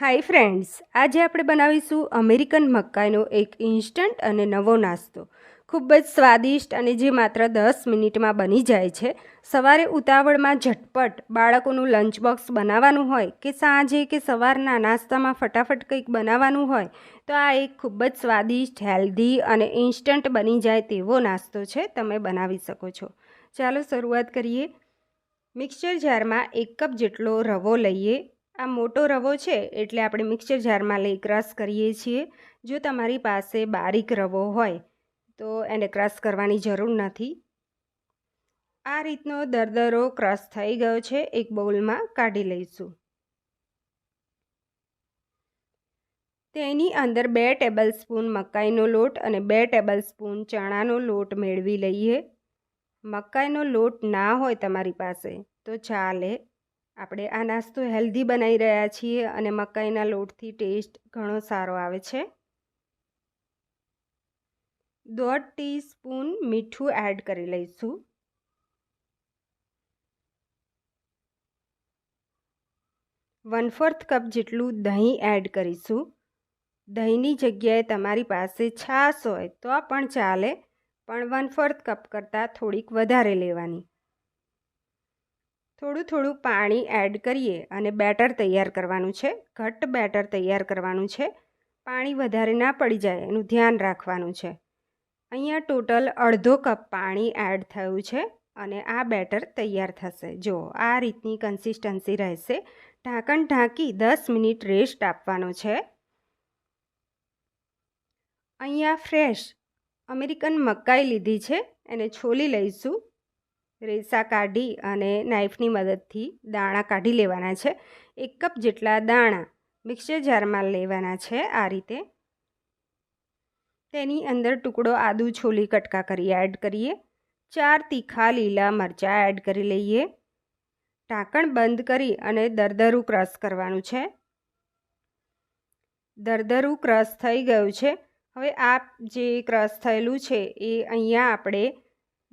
Hi friends, આજે આપણે બનાવીશું અમેરિકન મકાઈનો એક ઇન્સ્ટન્ટ અને નવો નાસ્તો. ખૂબ જ સ્વાદિષ્ટ અને જે માત્ર દસ મિનિટમાં બની જાય છે. સવારે ઉતાવળમાં ઝટપટ બાળકોનું લંચ બોક્સ બનાવવાનું હોય કે સાંજે કે સવારના નાસ્તામાં ફટાફટ કંઈક બનાવવાનું હોય, તો આ એક ખૂબ જ સ્વાદિષ્ટ, હેલ્ધી અને ઇન્સ્ટન્ટ બની જાય તેવો નાસ્તો છે તમે બનાવી શકો છો. ચાલો શરૂઆત કરીએ. મિક્સર જારમાં એક કપ જેટલો રવો લઈએ. આ મોટો રવો છે એટલે આપણે મિક્સર જારમાં લઈ ક્રશ કરીએ છીએ. જો તમારી પાસે બારીક રવો હોય, તો એને ક્રશ કરવાની જરૂર નથી. આ રીતનો દરદરો ક્રશ થઈ ગયો છે. એક બાઉલમાં કાઢી લઈશું. તેની અંદર બે ટેબલ સ્પૂન મકાઈનો લોટ અને બે ટેબલ સ્પૂન ચણાનો લોટ મેળવી લઈએ. મકાઈનો લોટ ના હોય તમારી પાસે, તો ચાલે. આપણે આ નાસ્તો હેલ્ધી બનાવી રહ્યા છીએ અને મકાઈના લોટથી ટેસ્ટ ઘણો સારો આવે છે. દોઢ ટીસ્પૂન મીઠું એડ કરી લઈશું. વન ફોર્થ કપ જેટલું દહીં એડ કરીશું. દહીંની જગ્યાએ તમારી પાસે છાશ હોય તો પણ ચાલે, પણ વન ફોર્થ કપ કરતાં થોડીક વધારે લેવાની. થોડું થોડું પાણી એડ કરીએ અને બેટર તૈયાર કરવાનું છે, ઘટ્ટ બેટર તૈયાર કરવાનું છે. પાણી વધારે ના પડી જાય એનું ધ્યાન રાખવાનું છે. અહીંયા ટોટલ અડધો કપ પાણી એડ થયું છે અને આ બેટર તૈયાર થશે. જો આ રીતની કન્સિસ્ટન્સી રહેશે. ઢાંકણ ઢાંકી દસ મિનિટ રેસ્ટ આપવાનો છે. અહીંયા ફ્રેશ અમેરિકન મકાઈ લીધી છે, એને છોલી લઈશું. રેસા કાઢી અને નાઈફની મદદથી દાણા કાઢી લેવાના છે. એક કપ જેટલા દાણા મિક્સર જારમાં લેવાના છે આ રીતે. તેની અંદર ટુકડો આદુ છોલી કટકા કરી એડ કરીએ. ચાર તીખા લીલા મરચાં એડ કરી લઈએ. ઢાંકણ બંધ કરી અને દરદરું ક્રશ કરવાનું છે. દરદરું ક્રશ થઈ ગયું છે. હવે આ જે ક્રશ થયેલું છે એ અહીંયા આપણે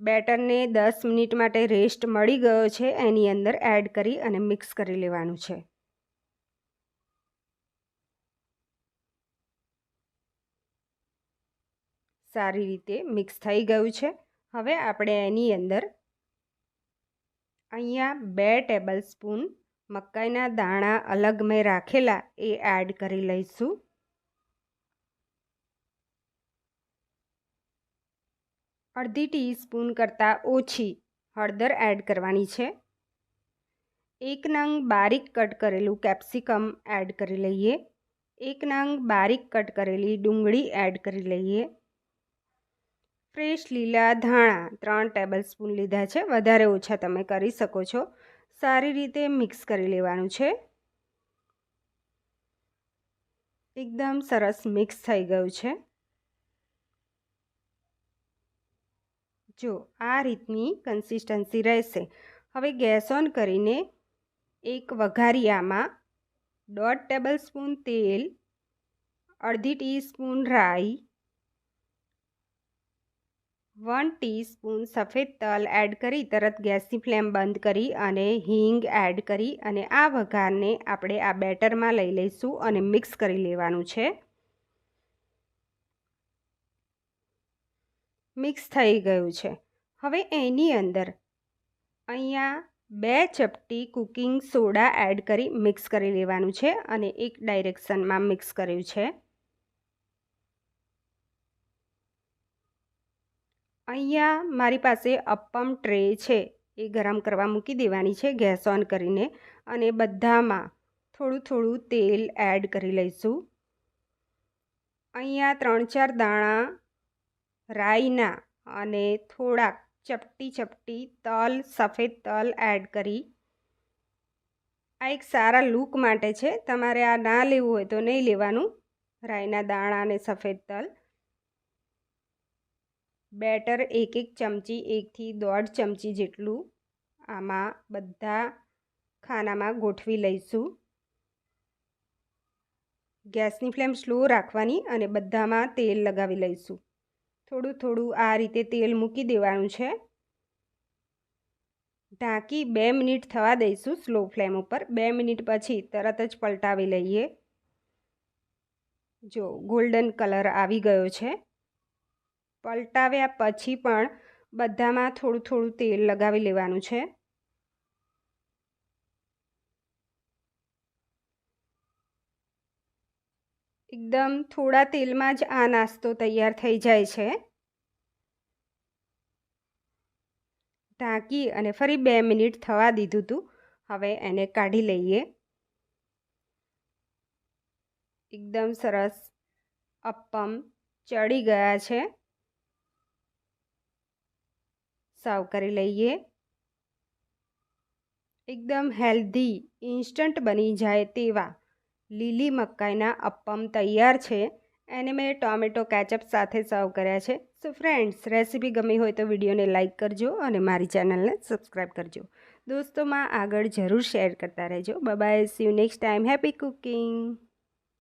બેટરને દસ મિનિટ માટે રેસ્ટ મળી ગયો છે, એની અંદર એડ કરી અને મિક્સ કરી લેવાનું છે. સારી રીતે મિક્સ થઈ ગયું છે. હવે આપણે એની અંદર અહીંયા બે ટેબલ સ્પૂન મકાઈના દાણા અલગ મેં રાખેલા એ એડ કરી લઈશું. અડધી ટીસ્પૂન કરતાં ઓછી હળદર એડ કરવાની છે. એક નંગ બારીક કટ કરેલું કેપ્સિકમ એડ કરી લઈએ. એક નંગ બારીક કટ કરેલી ડુંગળી એડ કરી લઈએ. ફ્રેશ લીલા ધાણા ત્રણ ટેબલ સ્પૂન લીધા છે. વધારે ઓછા તમે કરી શકો છો. સારી રીતે મિક્સ કરી લેવાનું છે. એકદમ સરસ મિક્સ થઈ ગયું છે. જો આ રીતની કન્સિસ્ટન્સી રહેશે. હવે ગેસ ઓન કરીને એક વઘારિયામાં દોઢ ટેબલ સ્પૂન તેલ, અડધી ટીસ્પૂન રાઈ વન ટીસ્પૂન સફેદ તલ એડ કરી, તરત ગેસની ફ્લેમ બંધ કરી અને હિંગ એડ કરી અને આ વઘારને આપણે આ બેટરમાં લઈ લઈશું અને મિક્સ કરી લેવાનું છે. મિક્સ થઈ ગયું છે. હવે એની અંદર અહીંયા બે ચપટી કુકિંગ સોડા એડ કરી મિક્સ કરી લેવાનું છે અને એક ડાયરેક્શનમાં મિક્સ કર્યું છે. અહીંયા મારી પાસે અપ્પમ ટ્રે છે, એ ગરમ કરવા મૂકી દેવાની છે ગેસ ઓન કરીને અને બધામાં થોડું થોડું તેલ એડ કરી લઈશું. અહીંયા ત્રણ ચાર દાણા રાઈના અને થોડાક ચપટી ચપટી તલ, સફેદ તલ એડ કરી. આ એક સારા લુક માટે છે. તમારે આ ના લેવું હોય તો નહીં લેવાનું. રાઈના દાણા અને સફેદ તલ. બેટર એક એક ચમચી એકથી દોઢ ચમચી જેટલું આમાં બધા ખાનામાં ગોઠવી લઈશું. ગેસની ફ્લેમ સ્લો રાખવાની અને બધામાં તેલ લગાવી લઈશું. થોડું થોડું આ રીતે તેલ મૂકી દેવાનું છે. ઢાંકી બે મિનિટ થવા દઈશું સ્લો ફ્લેમ ઉપર. બે મિનિટ પછી તરત જ પલટાવી લઈએ. જો ગોલ્ડન કલર આવી ગયો છે. પલટાવ્યા પછી પણ બધામાં થોડું થોડું તેલ લગાવી લેવાનું છે. એકદમ થોડા તેલમાં જ આ નાસ્તો તૈયાર થઈ જાય છે. ઢાંકી અને ફરી બે મિનિટ થવા દીધું હતું હવે એને કાઢી લઈએ. એકદમ સરસ અપ્પમ ચડી ગયા છે. સર્વ કરી લઈએ. એકદમ હેલ્ધી, ઇન્સ્ટન્ટ બની જાય તેવા લીલી મકાઈના અપ્પમ તૈયાર છે. એને મેં ટોમેટો કેચઅપ સાથે સર્વ કર્યા છે. સો ફ્રેન્ડ્સ રેસીપી ગમી હોય તો વિડીયોને લાઇક કરજો અને મારી ચેનલને સબસ્ક્રાઈબ કરજો. દોસ્તોમાં આગળ જરૂર શેર કરતા રહેજો. Bye see you next time happy cooking